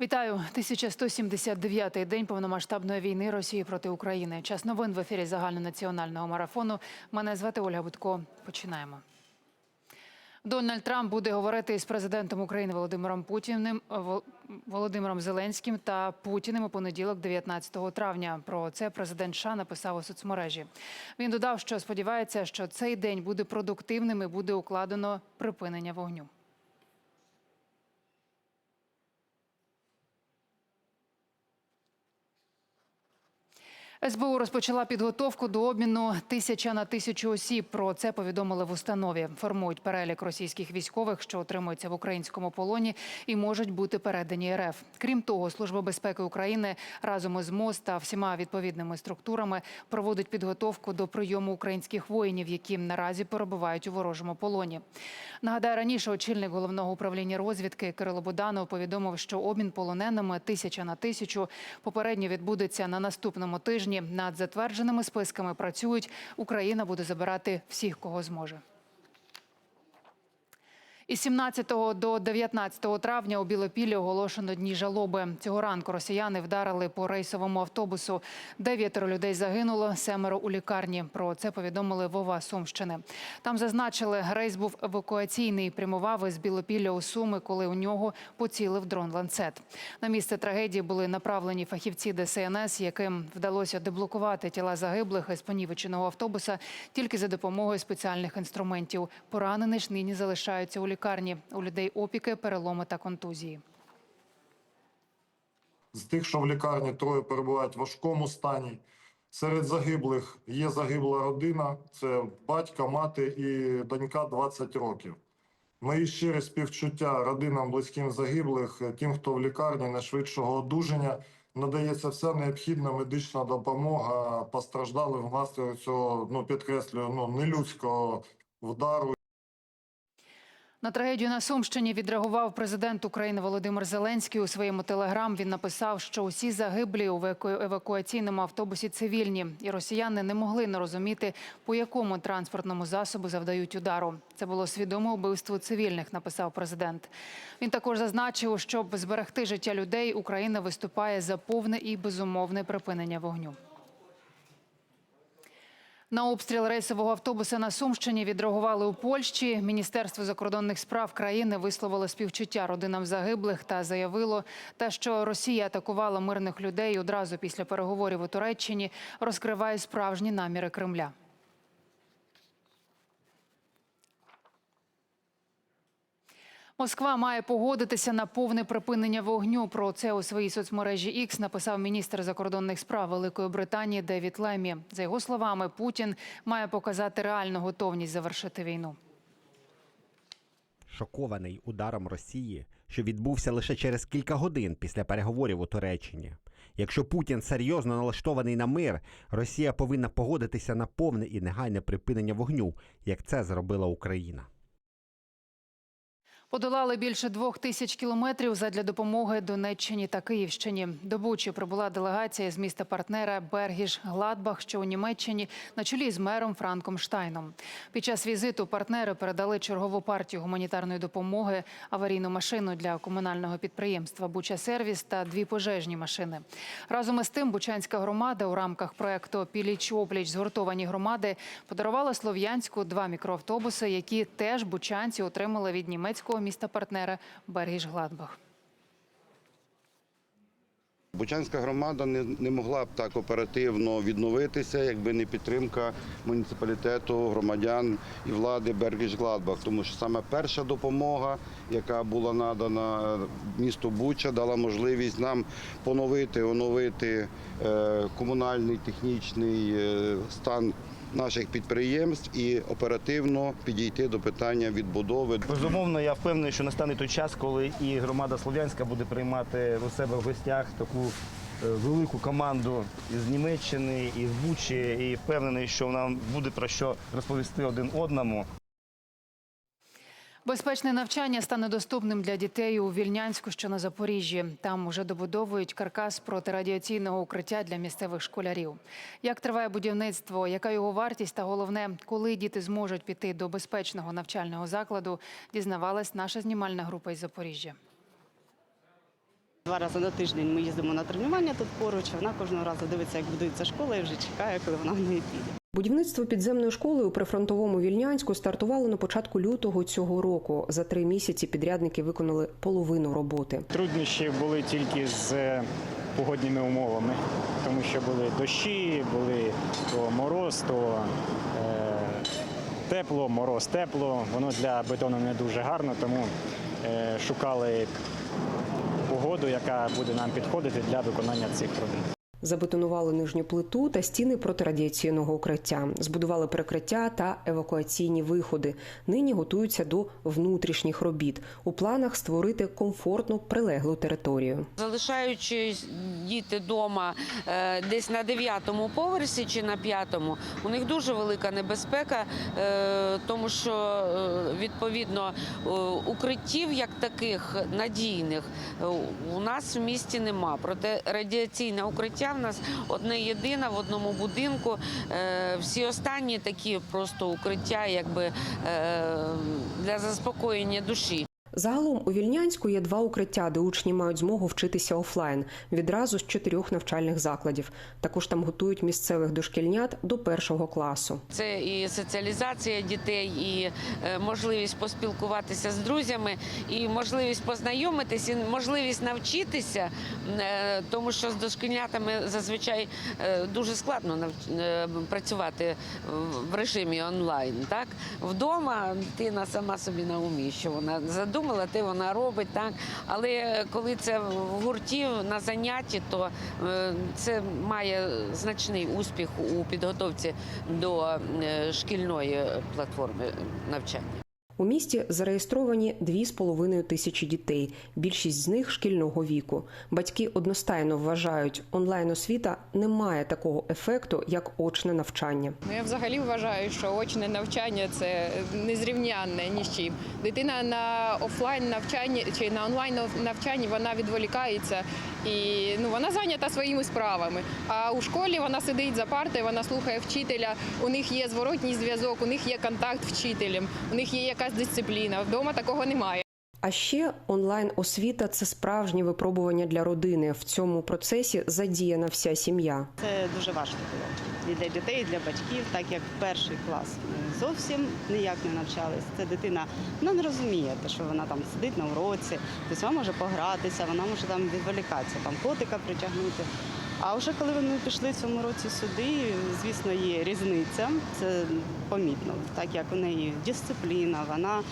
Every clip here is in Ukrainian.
Вітаю 1179-й день повномасштабної війни Росії проти України. Час новин в ефірі загальнонаціонального марафону. Мене звати Ольга Будко. Починаємо. Дональд Трамп буде говорити із президентом України Володимиром Путіним Вол- Володимиром Зеленським та Путіним у понеділок, 19 травня. Про це президент США написав у соцмережі. Він додав, що сподівається, що цей день буде продуктивним і буде укладено припинення вогню. СБУ розпочала підготовку до обміну тисяча на тисячу осіб. Про це повідомили в установі. Формують перелік російських військових, що отримуються в українському полоні, і можуть бути передані РФ. Крім того, Служба безпеки України разом із МОЗ та всіма відповідними структурами проводить підготовку до прийому українських воїнів, які наразі перебувають у ворожому полоні. Нагадаю, раніше очільник головного управління розвідки Кирило Буданов повідомив, що обмін полоненими тисяча на тисячу попередньо відбудеться на наступному тижні. Над затвердженими списками працюють. Україна буде забирати всіх, кого зможе. Із 17 до 19 травня у Білопіллі оголошено дні жалоби. Цього ранку росіяни вдарили по рейсовому автобусу. Дев'ятеро людей загинуло, семеро у лікарні. Про це повідомили Вова Сумщини. Там зазначили, рейс був евакуаційний. Прямував із Білопілля у Суми, коли у нього поцілив дрон ланцет. На місце трагедії були направлені фахівці ДСНС, яким вдалося деблокувати тіла загиблих із понівеченого автобуса тільки за допомогою спеціальних інструментів. Поранені ж нині залишаються у лікарні. У людей опіки, переломи та контузії. З тих, що в лікарні троє перебувають в важкому стані. Серед загиблих є загибла родина: це батько, мати і донька 20 років. Мої щирі співчуття родинам близьким загиблих, тим, хто в лікарні найшвидшого одужання. Надається вся необхідна медична допомога постраждалим внаслідок цього, ну підкреслюю, ну нелюдського вдару На трагедію на Сумщині відреагував президент України Володимир Зеленський. У своєму телеграм він написав, що усі загиблі у евакуаційному автобусі цивільні, і росіяни не могли не розуміти, по якому транспортному засобу завдають удару. Це було свідоме вбивство цивільних, написав президент. Він також зазначив, щоб зберегти життя людей, Україна виступає за повне і безумовне припинення вогню. На обстріл рейсового автобуса на Сумщині відреагували у Польщі. Міністерство закордонних справ країни висловило співчуття родинам загиблих та заявило, те, що Росія атакувала мирних людей одразу після переговорів у Туреччині, розкриває справжні наміри Кремля. Москва має погодитися на повне припинення вогню. Про це у своїй соцмережі X написав міністр закордонних справ Великої Британії Девід Лемі. За його словами, Путін має показати реальну готовність завершити війну. шокований ударом Росії, що відбувся лише через кілька годин після переговорів у Туреччині. Якщо Путін серйозно налаштований на мир, Росія повинна погодитися на повне і негайне припинення вогню, як це зробила Україна. Подолали більше двох тисяч кілометрів задля допомоги Донеччині та Київщині. До Бучі прибула делегація з міста партнера Бергіж Гладбах, що у Німеччині, на чолі з мером Франком Штайном. Під час візиту партнери передали чергову партію гуманітарної допомоги, аварійну машину для комунального підприємства Буча Сервіс та дві пожежні машини. Разом із тим, Бучанська громада у рамках проекту Піліч опліч згуртовані громади подарувала Слов'янську два мікроавтобуси, які теж бучанці отримали від німецького міста партнера Бергіж Гладбах. Бучанська громада не, не могла б так оперативно відновитися, якби не підтримка муніципалітету, громадян і влади Бергіш-Гладбах. Тому що саме перша допомога, яка була надана місту Буча, дала можливість нам поновити, оновити е, комунальний технічний е, стан наших підприємств і оперативно підійти до питання відбудови. Безумовно, я впевнений, що настане той час, коли і громада Слов'янська буде приймати у себе в гостях таку велику команду із Німеччини, із Бучі, і впевнений, що нам буде про що розповісти один одному. Безпечне навчання стане доступним для дітей у Вільнянську, що на Запоріжжі. Там уже добудовують каркас протирадіаційного укриття для місцевих школярів. Як триває будівництво, яка його вартість та головне, коли діти зможуть піти до безпечного навчального закладу, дізнавалась наша знімальна група із Запоріжжя. Два рази на тиждень ми їздимо на тренування тут поруч. Вона кожного разу дивиться, як будується школа, і вже чекає, коли вона в неї піде. Будівництво підземної школи у прифронтовому Вільнянську стартувало на початку лютого цього року. За три місяці підрядники виконали половину роботи. Труднощі були тільки з е, погодніми умовами, тому що були дощі, були то мороз, то е, тепло, мороз, тепло. Воно для бетону не дуже гарно, тому е, шукали погоду, яка буде нам підходити для виконання цих робіт. Забетонували нижню плиту та стіни протирадіаційного укриття, збудували перекриття та евакуаційні виходи. Нині готуються до внутрішніх робіт. У планах створити комфортну прилеглу територію. Залишаючи діти вдома десь на дев'ятому поверсі чи на п'ятому, у них дуже велика небезпека, е, тому що е, відповідно е, укриттів як таких надійних е, у нас в місті нема. Проте радіаційне укриття в нас одне єдине в одному будинку. Е, Всі останні такі просто укриття, якби е, для заспокоєння душі. Загалом у Вільнянську є два укриття, де учні мають змогу вчитися офлайн відразу з чотирьох навчальних закладів. Також там готують місцевих дошкільнят до першого класу. Це і соціалізація дітей, і е, можливість поспілкуватися з друзями, і можливість познайомитися, і можливість навчитися, е, тому що з дошкільнятами зазвичай е, дуже складно працювати в режимі онлайн. Так вдома дитина сама собі на умі, що вона задумала, те вона робить. Так, але коли це в гурті на занятті, то е, це має значний успіх у підготовці до е, шкільної платформи навчання. У місті зареєстровані 2,5 тисячі дітей. Більшість з них шкільного віку. Батьки одностайно вважають, онлайн освіта не має такого ефекту, як очне навчання. Ну, я взагалі вважаю, що очне навчання це незрівнянне ні з чим. Дитина на офлайн навчанні чи на онлайн навчанні вона відволікається і ну вона зайнята своїми справами. А у школі вона сидить за партою, вона слухає вчителя. У них є зворотній зв'язок, у них є контакт вчителем, у них є якась дисципліна. Вдома такого немає. А ще онлайн освіта це справжнє випробування для родини. В цьому процесі задіяна вся сім'я. Це дуже важко було і для дітей, і для батьків, так як перший клас ми зовсім ніяк не навчались. Це дитина вона не розуміє, те, що вона там сидить на уроці, тобто вона може погратися, вона може там відволікатися, там котика притягнути. А вже коли вони пішли цьому році сюди, звісно, є різниця. Це помітно, так як у неї дисципліна, вона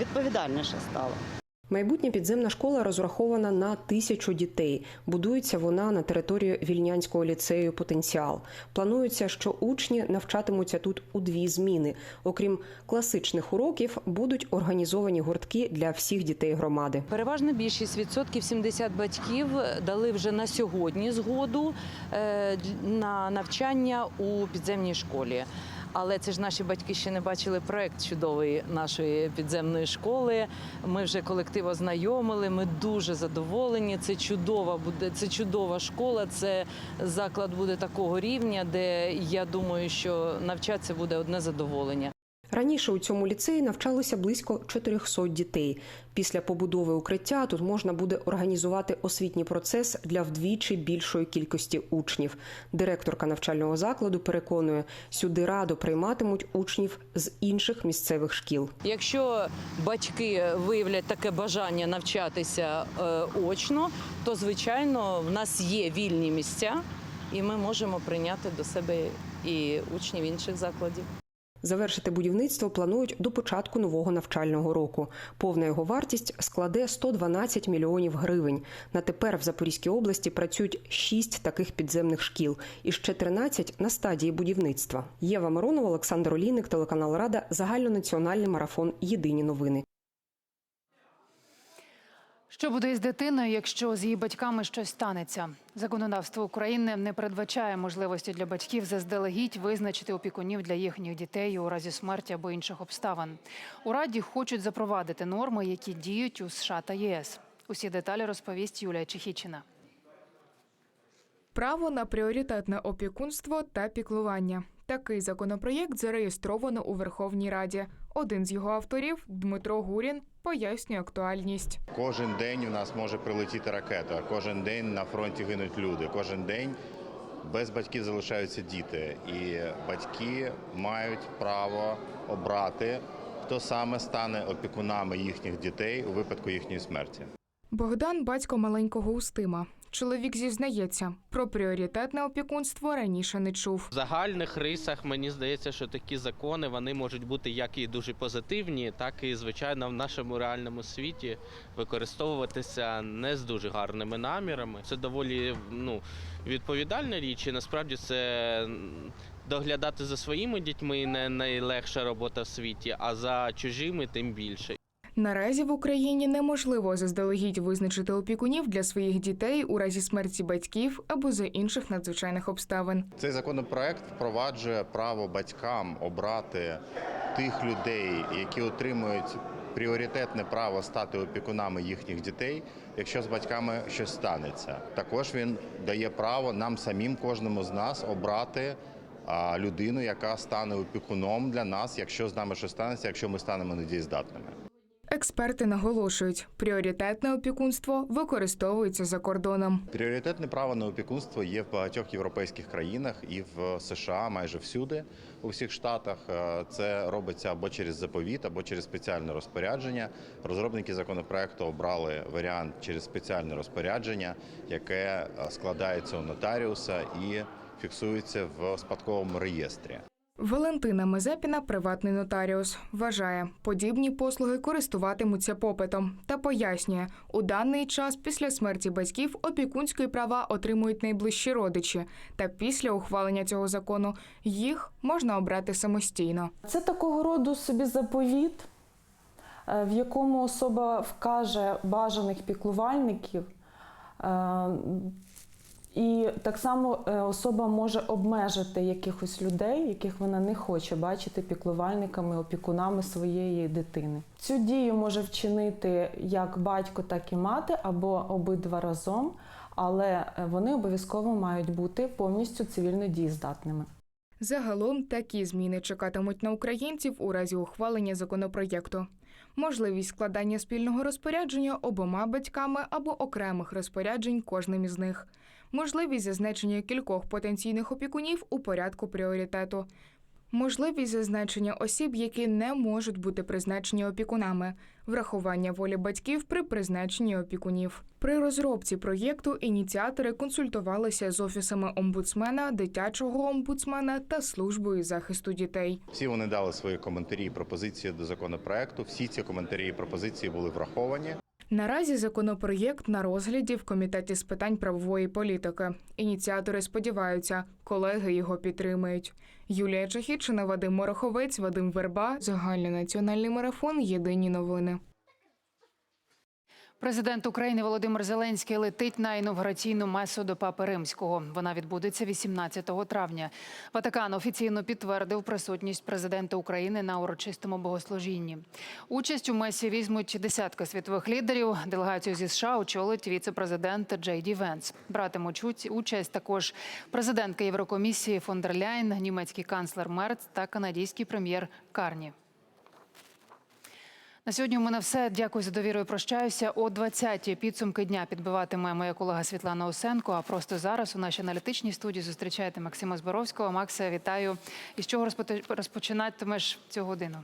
відповідальніша стала. Майбутня підземна школа розрахована на тисячу дітей. Будується вона на території Вільнянського ліцею Потенціал. Планується, що учні навчатимуться тут у дві зміни. Окрім класичних уроків, будуть організовані гуртки для всіх дітей громади. Переважна більшість відсотків 70 батьків дали вже на сьогодні згоду е, на навчання у підземній школі. Але це ж наші батьки ще не бачили проект чудової нашої підземної школи. Ми вже колектив ознайомили. Ми дуже задоволені. Це чудова буде. Це чудова школа. Це заклад буде такого рівня, де я думаю, що навчатися буде одне задоволення. Раніше у цьому ліцеї навчалося близько 400 дітей. Після побудови укриття тут можна буде організувати освітній процес для вдвічі більшої кількості учнів. Директорка навчального закладу переконує, сюди радо прийматимуть учнів з інших місцевих шкіл. Якщо батьки виявлять таке бажання навчатися е, очно, то звичайно в нас є вільні місця, і ми можемо прийняти до себе і учнів інших закладів. Завершити будівництво планують до початку нового навчального року. Повна його вартість складе 112 мільйонів гривень. На тепер в Запорізькій області працюють 6 таких підземних шкіл і ще 13 на стадії будівництва. Єва Миронова, Олександр Олійник, телеканал Рада, загальнонаціональний марафон. Єдині новини. Що буде із дитиною, якщо з її батьками щось станеться? Законодавство України не передбачає можливості для батьків заздалегідь визначити опікунів для їхніх дітей у разі смерті або інших обставин. У раді хочуть запровадити норми, які діють у США та ЄС. Усі деталі розповість Юлія Чехічина. Право на пріоритетне опікунство та піклування. Такий законопроєкт зареєстровано у Верховній Раді. Один з його авторів Дмитро Гурін пояснює актуальність. Кожен день у нас може прилетіти ракета, кожен день на фронті гинуть люди, кожен день без батьків залишаються діти. І батьки мають право обрати, хто саме стане опікунами їхніх дітей у випадку їхньої смерті. Богдан батько маленького Устима. Чоловік зізнається, про пріоритетне опікунство раніше не чув. В загальних рисах мені здається, що такі закони вони можуть бути як і дуже позитивні, так і звичайно в нашому реальному світі використовуватися не з дуже гарними намірами. Це доволі ну відповідальна річ, і насправді це доглядати за своїми дітьми не найлегша робота в світі, а за чужими тим більше. Наразі в Україні неможливо заздалегідь визначити опікунів для своїх дітей у разі смерті батьків або за інших надзвичайних обставин. Цей законопроект впроваджує право батькам обрати тих людей, які отримують пріоритетне право стати опікунами їхніх дітей, якщо з батьками щось станеться. Також він дає право нам самим, кожному з нас, обрати людину, яка стане опікуном для нас, якщо з нами щось станеться, якщо ми станемо недієздатними. Експерти наголошують, пріоритетне опікунство використовується за кордоном. Пріоритетне право на опікунство є в багатьох європейських країнах і в США майже всюди, у всіх штатах. Е, Це робиться або через заповіт, або через спеціальне розпорядження. Розробники законопроекту обрали варіант через спеціальне розпорядження, яке е, складається у нотаріуса і фіксується в спадковому реєстрі. Валентина Мезепіна, приватний нотаріус, вважає, подібні послуги користуватимуться попитом та пояснює, у даний час після смерті батьків опікунські права отримують найближчі родичі, та після ухвалення цього закону їх можна обрати самостійно. Це такого роду собі заповіт, е, в якому особа вкаже бажаних піклувальників. І так само е, особа може обмежити якихось людей, яких вона не хоче бачити піклувальниками, опікунами своєї дитини. Цю дію може вчинити як батько, так і мати, або обидва разом, але е, вони обов'язково мають бути повністю цивільно дієздатними. Загалом такі зміни чекатимуть на українців у разі ухвалення законопроєкту. Можливість складання спільного розпорядження обома батьками або окремих розпоряджень кожним із них. Можливість зазначення кількох потенційних опікунів у порядку пріоритету. Можливість зазначення осіб, які не можуть бути призначені опікунами, врахування волі батьків при призначенні опікунів. При розробці проєкту ініціатори консультувалися з офісами омбудсмена, дитячого омбудсмена та службою захисту дітей. Всі вони дали свої коментарі і пропозиції до законопроекту. Всі ці коментарі і пропозиції були враховані. Наразі законопроєкт на розгляді в комітеті з питань правової політики. Ініціатори сподіваються, колеги його підтримають. Юлія Чахічина, Вадим Мороховець, Вадим Верба, загальнонаціональний марафон. Єдині новини. Президент України Володимир Зеленський летить на інавгураційну месу до Папи Римського. Вона відбудеться 18 травня. Ватикан офіційно підтвердив присутність президента України на урочистому богослужінні. Участь у месі візьмуть десятка світових лідерів. Делегацію зі США очолить віце-президент Джей Ді Венс. Братимуть уч- участь також президентка Єврокомісії фон дер Ляйн, німецький канцлер Мерц та канадський прем'єр Карні. На сьогодні у мене все. Дякую за довіру. і Прощаюся. О 20-ті підсумки дня підбиватиме моя колега Світлана Осенко. А просто зараз у нашій аналітичній студії зустрічаєте Максима Зборовського. Макса, вітаю. І з чого розпочинатимеш цю годину?